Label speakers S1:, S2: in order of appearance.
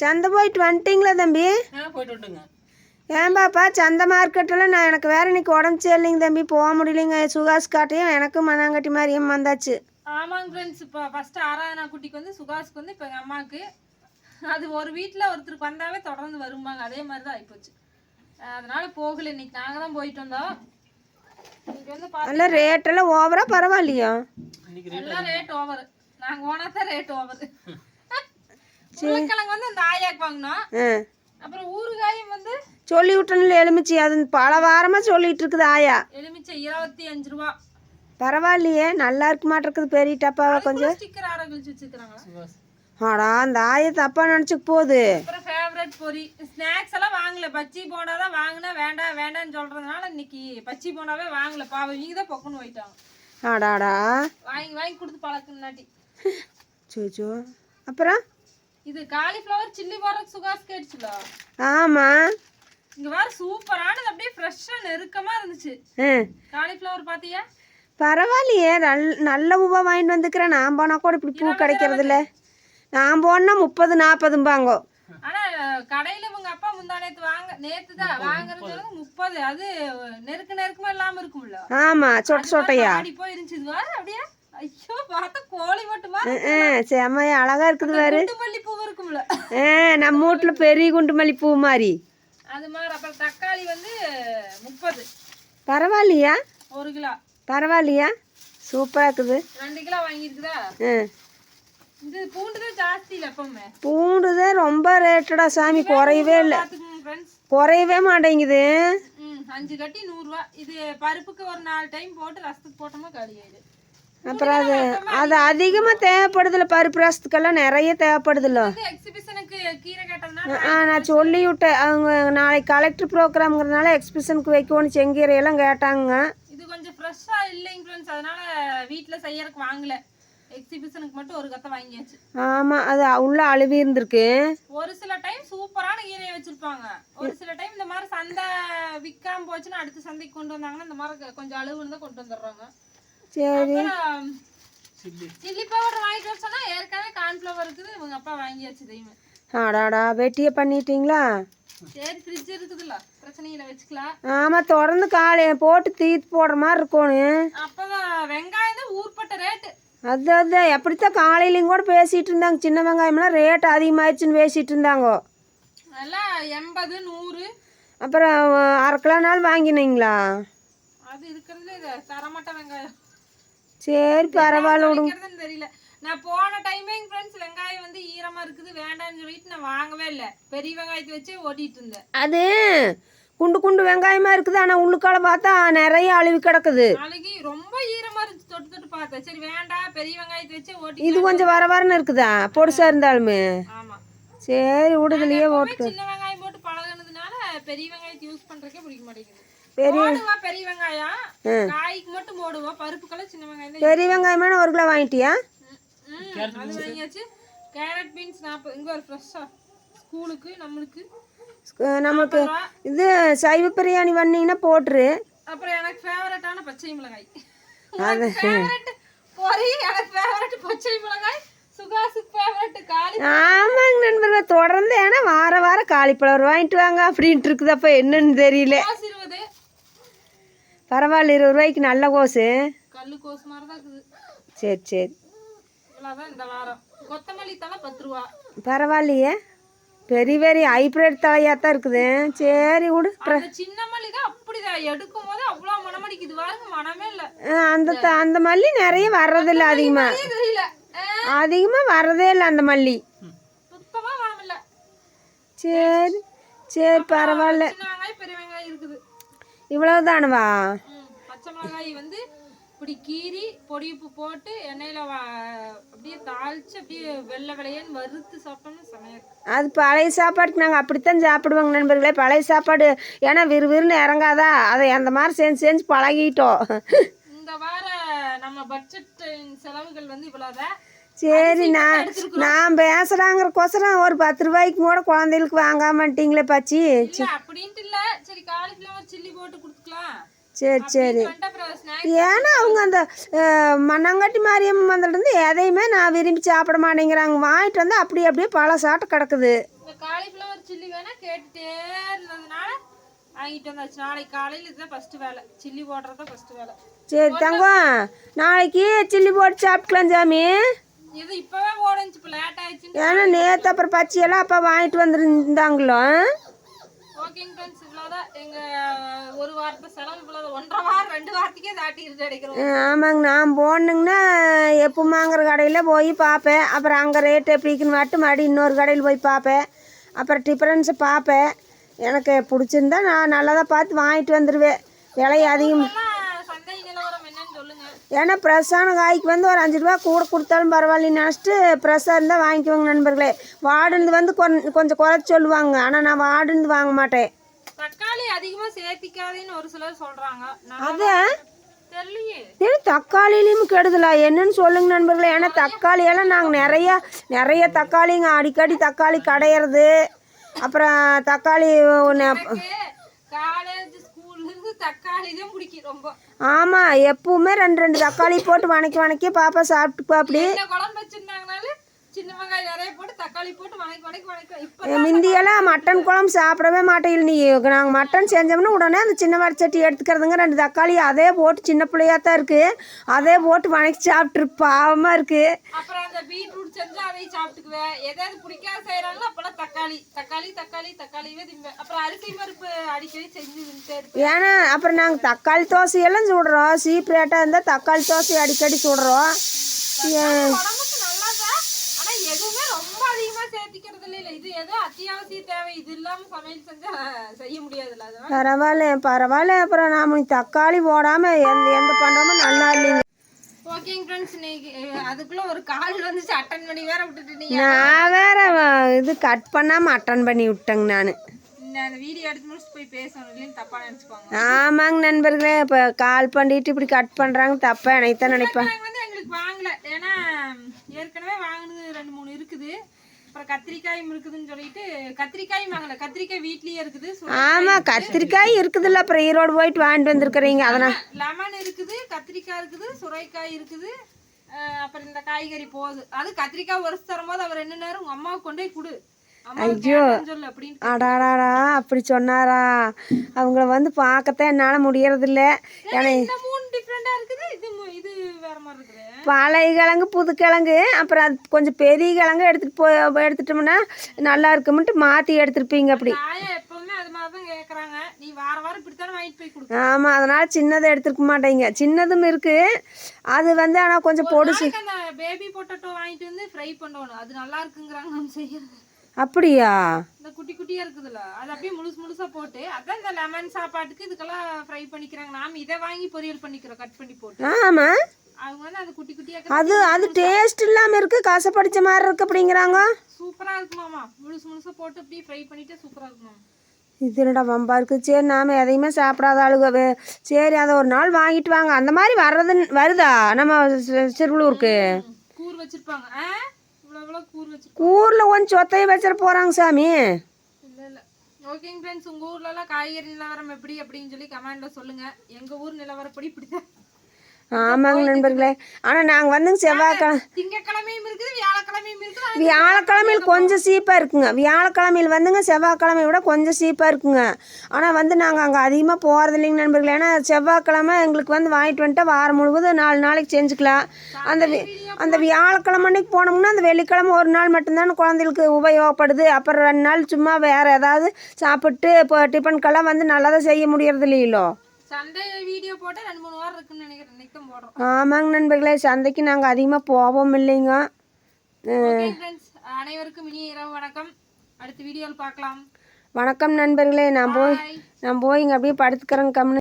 S1: சந்தை போயிட்டு வந்துட்டீங்களா தம்பி? ஏன் பாப்பா சந்தை மார்க்கெட்டில் நான் எனக்கு வேற இன்னைக்கு உடம்பு சரியில்லைங்க தம்பி போக முடியலைங்க. சுகாஸ் காட்டையும் எனக்கும் மண்ணாங்கட்டி மாதிரியும் வந்தாச்சு.
S2: ஆமாங்க ஃப்ரெண்ட்ஸ் இப்போ ஃபர்ஸ்ட் ஆராதனா குட்டிக்கு வந்து சுகாஸுக்கு வந்து இப்போ எங்கள் அம்மாவுக்கு அது ஒரு வீட்டில் ஒருத்தருக்கு வந்தாவே தொடர்ந்து வரும்பாங்க. அதே மாதிரி தான் ஆகிப்போச்சு அதனால போகல இன்னைக்கு. நாங்கள் தான் போயிட்டு வந்தோம்.
S1: நல்ல ரேட்டெல்லாம் ஓவரா பரவாயில்லையா?
S2: எல்லாம் ரேட் ஓவர் நாங்கள் ஓனா தான் ரேட் ஓவர் உருளைக்கிழங்கு வந்து அந்த ஆயாக்கு வாங்கினோம்.
S1: ஆ.
S2: அப்புறம் ஊறுகாயும் வந்து
S1: சொல்லி விட்டனில் எலுமிச்சி. அது பல வாரமாக சொல்லிட்டு இருக்குது ஆயா.
S2: எலுமிச்சை இருபத்தி அஞ்சு ரூபா.
S1: பரவாயில்லையே நல்லா இருக்க மாட்டிருக்குது பெரிய டப்பாவை கொஞ்சம்.
S2: ஸ்டிக்கர் வச்சுருக்காங்களா
S3: சுகாஸ்
S1: ஆடா அந்த ஆயை தப்பா நினச்சிக்க போகுது.
S2: அப்புறம் ஃபேவரட் பொரி. ஸ்நாக்ஸ் எல்லாம் வாங்கல. பச்சி போண்டா தான் வாங்கினா. வேண்டாம் வேண்டாம்னு சொல்றதுனால இன்னைக்கு பச்சி போண்டாவே வாங்கல. பாவம் இவங்க தான் பொக்குன்னு போயிட்டாங்க.
S1: ஆடாடா.
S2: வாங்கி வாங்கி கொடுத்து பழக்குனாட்டி
S1: சோச்சோ அப்புறம்?
S2: இது காலிஃப்ளவர் சில்லி போடுறதுக்கு சுகாஸ் கேட்டுச்சுல?
S1: ஆமாம்
S2: இங்க வேற சூப்பரானது. அப்படியே ஃப்ரெஷ்ஷா நெருக்கமா இருந்துச்சு.
S1: ஆ.
S2: காலிஃப்ளவர் பாத்தியா?
S1: பரவாயில்லையே. நல் நல்ல பூவா வாங்கிட்டு வந்துக்கிறேன். நான் போனால் கூட இப்படி பூ கிடைக்கிறது இல்ல நான் போனா முப்பது நாற்பதும்பாங்கோ
S2: ஆனா கடையில இவங்க அப்பா முந்தா நேத்து வாங்க நேத்து தான் வாங்குறது முப்பது. அது நெருக்க நெருக்கமா இல்லாம இருக்கும்ல.
S1: ஆமாம் சொட்ட சொட்டையா.
S2: ஆடி போயிருந்துச்சு. இது வேற அப்படியே ஐயோ பார்த்தா கோழி மட்டுமா
S1: ஆ செம்மையா அழகா இருக்குது பாரு.
S2: குண்டு மல்லி பூ
S1: நம்ம வீட்டில் பெரிய குண்டு மல்லி பூ மாதிரி
S2: அது மாதிரி அப்புறம் தக்காளி வந்து முப்பது.
S1: பரவாயில்லையா?
S2: ஒரு கிலோ.
S1: பரவாயில்லையா? சூப்பராக இருக்குது.
S2: ரெண்டு கிலோ வாங்கியிருக்குதா? இது பூண்டு தான் ஜாஸ்தி இல்லை எப்பவுமே.
S1: பூண்டு தான் ரொம்ப ரேட்டடா சாமி குறையவே இல்லை. குறையவே மாட்டேங்குது.
S2: அஞ்சு கட்டி நூறுரூவா. இது பருப்புக்கு ஒரு நாலு டைம் போட்டு ரசத்துக்கு போட்டோமா காலி ஆயிடுது
S1: அப்புறம் அது அது அதிகமாக தேவைப்படுதில்ல பருப்பு ரசத்துக்கெல்லாம் நிறைய தேவைப்படுதில்ல ஆ நான் சொல்லி விட்டேன் அவங்க நாளைக்கு கலெக்டர் ப்ரோக்ராம்ங்கிறதுனால எக்ஸிபிஷனுக்கு வைக்கணும் செங்கீரையெல்லாம் கேட்டாங்க.
S2: இது கொஞ்சம் ஃப்ரெஷ்ஷாக இல்லைங்க ஃப்ரெண்ட்ஸ் அதனால வீட்டில் செய்யறதுக்கு வாங்கல. எக்ஸிபிஷனுக்கு மட்டும் ஒரு கத்தை வாங்கியாச்சு.
S1: ஆமாம் அது உள்ள அழுவி இருந்திருக்கு.
S2: ஒரு சில டைம் சூப்பரான கீரையை வச்சிருப்பாங்க. ஒரு சில டைம் இந்த மாதிரி சந்தை விற்காம போச்சுன்னா அடுத்த சந்தைக்கு கொண்டு வந்தாங்கன்னா இந்த மாதிரி கொஞ்சம் அளவுன்னு தான் கொண்டு வந்துடுறாங்க.
S1: சரி.
S3: சில்லி.
S2: சில்லி பவுடர் வாங்கிட்டு வர சொன்னா ஏற்கனவே கார்ன்ஃப்ளவர் இருக்குது. இவங்க அப்பா வாங்கியாச்சு தெய்வம்.
S1: ஆடாடா வெட்டியே பண்ணிட்டீங்களா?
S2: சரி ஃப்ரிட்ஜ் இருக்குதுல்ல. பிரச்சனை இல்லை வச்சுக்கலாம்.
S1: ஆமாம் தொடர்ந்து காலை போட்டு தீத்து போடுற மாதிரி இருக்கணும்
S2: அப்பதான் வெங்காயம் தான் ஊர்பட்ட ரேட்டு
S1: அது அது. எப்படித்தான் காலையிலையும் கூட பேசிகிட்டு இருந்தாங்க. சின்ன வெங்காயம்லாம் ரேட் அதிகமாகிடுச்சுன்னு பேசிகிட்டு இருந்தாங்க.
S2: எல்லாம் எண்பது நூறு.
S1: அப்புறம் அரை கிலோ நாள் வாங்கினீங்களா?
S2: அது இருக்கிறதுல தரமாட்ட வெங்காயம்.
S1: சரி பரவாயில்ல விடுங்க
S2: தெரியல. நான் போன டைமே எங்க ஃப்ரெண்ட்ஸ் வெங்காயம் வந்து ஈரமா இருக்குது வேண்டாம்னு சொல்லிட்டு நான் வாங்கவே இல்லை. பெரிய வெங்காயத்தை வச்சு ஓட்டிட்டு இருந்தேன்.
S1: அது குண்டு குண்டு வெங்காயமாக இருக்குது ஆனால் உள்ளுக்கால பார்த்தா நிறைய அழுவி கிடக்குது.
S2: நாளைக்கு ரொம்ப ஈரமா இருந்துச்சு தொட்டு தொட்டு பார்த்தேன். சரி வேண்டாம் பெரிய வெங்காயத்தை வச்சு ஓட்டி
S1: இது கொஞ்சம் வர வரன்னு இருக்குதா? பொடிசா இருந்தாலுமே.
S2: ஆமா.
S1: சரி விடுதலையே ஓட்டு.
S2: சின்ன வெங்காயம் போட்டு பழகுனதுனால பெரிய வெங்காயத்தை யூஸ் பண்றதுக்கே பிடிக்க மாட்டேங்குது.
S1: பெரிய
S2: பெரிய வெங்காயம். காய்க்கு மட்டும் போடுவா. பருப்புக்கெல்லாம் சின்ன வெங்காயம்
S1: பெரிய வெங்காயமான ஒரு கிலோ வாங்கிட்டியா?
S2: அது வாங்கியாச்சு. கேரட் பீன்ஸ் நாற்பது இங்க ஒரு ஃப்ரெஷ்ஷா ஸ்கூலுக்கு நம்மளுக்கு.
S1: நமக்கு இது சைவ பிரியாணி வந்தீங்கன்னா போட்டுரு.
S2: அப்புறம் எனக்கு ஃபேவரட்டான பச்சை மிளகாய். ஃபேவரட் பொரி எனக்கு ஃபேவரட் பச்சை மிளகாய்.
S1: ஆமாங்க நண்பர்கள் தொடர்ந்து ஏன்னா வார வாரம் காலிஃப்ளவர் வாங்கிட்டு வாங்க அப்படின்ட்டு இருக்குது அப்போ என்னன்னு தெரியல. பரவாயில்ல இருபது ரூபாய்க்கு நல்ல கோஸு.
S2: கல்லு கோஸ் மாதிரி தான் இருக்குது.
S1: சரி சரி.
S2: இவ்வளோதான் இந்த வாரம். கொத்தமல்லி தலை பத்து ரூபா.
S1: பரவாயில்லையே. பெரிய பெரிய ஹைப்ரிட் தலையாக தான் இருக்குது. சரி விடு.
S2: அந்த சின்ன மல்லி தான் அப்படிதான். எடுக்கும் போது அவ்வளோ மனமடிக்குது. பாருங்க மனமே இல்லை.
S1: ஆ, அந்த த- அந்த மல்லி நிறைய வர்றதில்ல அதிகமாக
S2: தெரியல
S1: அதிகமாக வர்றதே இல்லை அந்த மல்லி.
S2: சுத்தமாக மனம் இல்லை
S1: சரி சரி பரவாயில்ல.
S2: சின்ன வெங்காயம் பெரிய வெங்காயம் இருக்குது.
S1: இவ்வளவுதானவா
S2: ம், பச்சை மிளகாய் வந்து இப்படி கீறி பொடி உப்பு போட்டு எண்ணெயில் அப்படியே தாளிச்சு அப்படியே வெள்ளை வெள்ளையன்னு வறுத்து சாப்பிட்டோம்னா
S1: அது பழைய சாப்பாட்டுக்கு நாங்கள் அப்படித்தான் சாப்பிடுவோங்க நண்பர்களே. பழைய சாப்பாடு ஏன்னா விறுவிறுன்னு இறங்காதா? அதை அந்த மாதிரி செஞ்சு செஞ்சு பழகிட்டோம்.
S2: இந்த வார நம்ம பட்ஜெட் செலவுகள் வந்து இவ்வளோதான்
S1: சரி நான் நான் பேசுகிறாங்கிறக்கோசரம் ஒரு பத்து ரூபாய்க்கு கூட குழந்தைகளுக்கு வாங்காமட்டீங்களே பச்சி.
S2: அப்படின்ட்டு இல்லை. சரி காலிஃப்ளவர் சில்லி போட்டு கொடுத்துக்கலாம்.
S1: சரி சரி. ஏன்னா அவங்க அந்த மண்ணாங்கட்டி மாரியம்மன் வந்துலேருந்து எதையுமே நான் விரும்பி சாப்பிட மாட்டேங்கிறாங்க. வாங்கிட்டு வந்து அப்படி அப்படியே பல சாட்டை கிடக்குது
S2: காலிஃப்ளவர் சில்லி வேணா கேட்டுட்டே இருந்ததுனால வாங்கிட்டு வந்தாச்சு நாளைக்கு காலையில் இதுதான் ஃபர்ஸ்ட் வேலை. சில்லி போடுறதா ஃபர்ஸ்ட் வேலை.
S1: சரி தங்கம் நாளைக்கு சில்லி போட்டு சாப்பிட்டுக்கலாம் சாமி.
S2: இது இப்பவே ஓடஞ்சி இப்போ லேட் ஆயிடுச்சுன்னு
S1: ஏன்னா நேற்று அப்புறம் பச்சையெல்லாம் அப்போ வாங்கிட்டு வந்துருந்தாங்களோ
S2: ஓகேங்க ஃப்ரெண்ட்ஸ் இவ்வளோதான் எங்கள் ஒரு வாரத்தை செலவு இவ்வளோ ஒன்றரை வாரம் ரெண்டு வாரத்துக்கே தாட்டி இருந்து அடிக்கிறோம்.
S1: ஆமாங்க நான் போனேங்கன்னா எப்பமாங்கிற கடையில் போய் பார்ப்பேன் அப்புறம் அங்கே ரேட் எப்படி இருக்குன்னு மட்டும் மறுபடியும் இன்னொரு கடையில் போய் பார்ப்பேன் அப்புறம் டிஃப்ரென்ஸை பார்ப்பேன் எனக்கு பிடிச்சிருந்தா நான் நல்லதாக பார்த்து வாங்கிட்டு வந்துடுவேன் விலை அதிகம்
S2: எல்லாம் சந்தை நிலவரம் என்னன்னு சொல்லுங்க
S1: ஏன்னா ஃப்ரெஷ்ஷான காய்க்கு வந்து ஒரு அஞ்சு ரூபா கூட கொடுத்தாலும் பரவாயில்லன்னு நினச்சிட்டு ஃப்ரெஷ்ஷாக இருந்தால் வாங்கிக்குவாங்க நண்பர்களே. வார்டுந்து வந்து கொஞ் கொஞ்சம் குறைச்சி சொல்லுவாங்க. ஆனால் நான் வார்டுந்து வாங்க மாட்டேன்.
S2: தக்காளி அதிகமா சேர்த்திக்காதேன்னு ஒரு சிலர் சொல்றாங்க. நான்
S1: அதான்
S2: தெரியலையே.
S1: ஏன்னா தக்காளிலையும் கெடுதலா? என்னன்னு சொல்லுங்க நண்பர்களே. ஏன்னா தக்காளியெல்லாம் நாங்கள் நிறையா நிறைய தக்காளிங்க. அடிக்கடி தக்காளி கடையிறது. அப்புறம் தக்காளி ஒன்று
S2: காலேஜ் ஸ்கூல்ல இருந்து தக்காளி தான் பிடிக்கும் ரொம்ப
S1: ஆமாம் எப்பவுமே ரெண்டு ரெண்டு தக்காளி போட்டு வணக்கி வணக்கி பாப்பா சாப்பிட்டுப்பா அப்படி.
S2: என்ன குழம்பு வச்சிருந்தாங்கனாலும் சின்ன வெங்காயம் நிறைய போட்டு தக்காளி போட்டு வணக்கி வணக்கி வணக்கி. இப்ப
S1: முந்தியெல்லாம் மட்டன் குழம்பு சாப்பிடவே மாட்டேன் நீ நாங்கள் மட்டன் செஞ்சோம்னா உடனே அந்த சின்ன வடச்சட்டி எடுத்துக்கிறதுங்க ரெண்டு தக்காளி அதே போட்டு சின்ன பிள்ளையா தான் இருக்குது அதே போட்டு வணக்கி சாப்பிட்ரு பாவமாக இருக்குது
S2: அப்புறம் அந்த பீட்ரூட் செஞ்சா அதையும் சாப்பிட்டுக்குவேன். எதாவது பிடிக்காத செய்யறாங்களோ அப்பெல்லாம் தக்காளி தக்காளி தக்காளி தக்காளியே திம்பேன். அப்புறம் அரிசி பருப்பு அடிக்கடி செஞ்சு தின்னுட்டே இருப்பேன்.
S1: ஏன்னா அப்புறம் நாங்கள் தக்காளி தோசையெல்லாம் சுடுறோம். சீப் ரேட்டாக இருந்தால் தக்காளி தோசை அடிக்கடி சுடுறோம். ஏன்
S2: ஆனா எதுவுமே ரொம்ப அதிகமா சேர்த்திக்கிறது இல்ல. இது ஏதோ அத்தியாவசிய தேவை. இது இல்லாம சமையல் செஞ்சா செய்ய முடியாதுல்ல.
S1: பரவாயில்ல பரவாயில்ல. அப்புறம் நாம தக்காளி போடாமல் எந்த எந்த பண்ணாமல் நல்லா இல்லைங்க.
S2: ஓகேங்க ஃப்ரெண்ட்ஸ் இன்னைக்கு அஹ், அதுக்குள்ள ஒரு கால் வந்துச்சு. அட்டன் பண்ணி வேற விட்டுட்டு நீங்க
S1: நான் வேற இது கட் பண்ணாமல் அட்டன் பண்ணி விட்டேங்க நான். ஆமாங்க நண்பர்களே இப்போ கால் பண்ணிட்டு இப்படி கட் பண்ணுறாங்க தப்பாக எனக்கு தான் நினைப்பேன்
S2: வாங்கல. ஏன்னா ஏற்கனவே வாங்கினது ரெண்டு மூணு இருக்குது. அப்புறம் கத்திரிக்காயும் இருக்குதுன்னு சொல்லிட்டு கத்திரிக்காயும் வாங்கல. கத்திரிக்காய் வீட்லயே இருக்குது.
S1: ஆமாம் கத்திரிக்காய் இருக்குதுல்ல. அப்புறம் ஈரோடு போயிட்டு வாங்கிட்டு வந்திருக்கிறீங்க. அதனால்
S2: லெமன் இருக்குது கத்திரிக்காய் இருக்குது சுரைக்காய் இருக்குது. அப்புறம் இந்த காய்கறி போகுது. அது கத்திரிக்காய் உரசு தரும்போது அவர் என்ன நேரம் உங்க அம்மாவுக்கு கொண்டு போய் கொடு. அப்படின்னு
S1: அடாடாடா அப்படி சொன்னாரா? அவங்கள வந்து பார்க்கத்தான் என்னால் முடியறதில்ல. ஏன்னா
S2: இருக்குது இது மு- இது வேற மாதிரி இருக்குது.
S1: பழைய கிழங்கு புது கிழங்கு அப்புறம் அது கொஞ்சம் பெரிய கிழங்கு எடுத்துகிட்டு போய் எடுத்துட்டோம்னா நல்லா இருக்கும்ட்டு மாற்றி எடுத்துருப்பீங்க அப்படி.
S2: எப்பவுமே அது மாதிரி தான் கேட்குறாங்க நீ வார வாரம் இப்படித்தானே வாங்கிட்டு போய் கொடு
S1: ஆமாம் அதனால் சின்னதை எடுத்துருக்க மாட்டேங்க. சின்னதும் இருக்குது அது வந்து ஆனால் கொஞ்சம் பொடிசு
S2: நாளைக்கு அந்த பேபி பொட்டேட்டோ வாங்கிட்டு வந்து ஃப்ரை பண்ணணும். அது நல்லா இருக்குங்கிறாங்க நம்ம செய்யறது.
S1: அப்படியா?
S2: இந்த குட்டி குட்டியா இருக்குதுல்ல அது அப்படியே முழுசு முழுசா போட்டு அதான் இந்த லெமன் சாப்பாட்டுக்கு இதுக்கெல்லாம் ஃப்ரை பண்ணிக்கிறாங்க. நாம இதை வாங்கி பொரியல் பண்ணிக்கிறோம் கட் பண்ணி போட்டு.
S1: ஆமாம்
S2: அவங்க வந்து அது குட்டி குட்டியா
S1: அது அது டேஸ்ட் இல்லாமல் இருக்குது கசப்படிச்ச மாதிரி இருக்கு அப்படிங்கிறாங்க.
S2: சூப்பரா இருக்குமாமா முழுசு முழுசா போட்டு அப்படியே ஃப்ரை பண்ணிட்டு சூப்பரா இருக்குமாமா
S1: இது என்னடா வம்பா இருக்குது சரி நாம் எதையுமே சாப்பிடாத ஆளுக. சரி அதை ஒரு நாள் வாங்கிட்டு வாங்க. அந்த மாதிரி வர்றதுன்னு வருதா? நம்ம சிறுவலூருக்கு.
S2: கூர் வச்சிருப்பாங்க.
S1: ஊரில் கொஞ்சம் சொத்தையும் வச்சிட போகிறாங்க சாமி.
S2: இல்ல இல்ல. ஓகேங்க ஃப்ரெண்ட்ஸ் உங்க ஊர்ல எல்லாம் காய்கறி நிலவரம் எப்படி அப்படின்னு சொல்லி கமெண்ட்ல சொல்லுங்க. எங்க ஊர் நிலவரப்படி இப்படிதான்
S1: ஆமாங்க நண்பர்களே. ஆனால் நாங்கள் வந்துங்க செவ்வாய்க்கிழமை
S2: திங்கக்கிழமையும் இருக்குது வியாழக்கிழமையும் இருக்குது
S1: வியாழக்கிழமையில் கொஞ்சம் சீப்பாக இருக்குங்க. வியாழக்கிழமையில் வந்துங்க செவ்வாய்க்கிழமையை விட கொஞ்சம் சீப்பாக இருக்குங்க. ஆனால் வந்து நாங்கள் அங்கே அதிகமாக போகிறது இல்லைங்க நண்பர்களே. ஏன்னா செவ்வாய்க்கிழமை எங்களுக்கு வந்து வாங்கிட்டு வந்துட்டு வாரம் முழுவதும் நாலு நாளைக்கு செஞ்சுக்கலாம். அந்த அந்த வியாழக்கிழமை அன்னைக்கு போனோம்னா அந்த வெள்ளிக்கிழமை ஒரு நாள் மட்டும்தானே குழந்தைகளுக்கு உபயோகப்படுது. அப்புறம் ரெண்டு நாள் சும்மா வேறு ஏதாவது சாப்பிட்டு இப்போ டிஃபனுக்கெல்லாம் வந்து நல்லா தான் செய்ய முடியறது இல்லையிலோ?
S2: சண்டே வீடியோ போட்டு ரெண்டு மூணு வாரம் இருக்குன்னு நினைக்கிறேன். தான் போடுறோம்.
S1: ஆமாங்க நண்பர்களே சந்தைக்கு நாங்கள் அதிகமாக போவோம் இல்லைங்க.
S2: ஃப்ரெண்ட்ஸ் அனைவருக்கும் இனிய இரவு வணக்கம். அடுத்த வீடியோவில் பார்க்கலாம்.
S1: வணக்கம் நண்பர்களே நான் போய். நான் போய் இங்கே அப்படியே படுத்துக்கிறேங்க கம்னு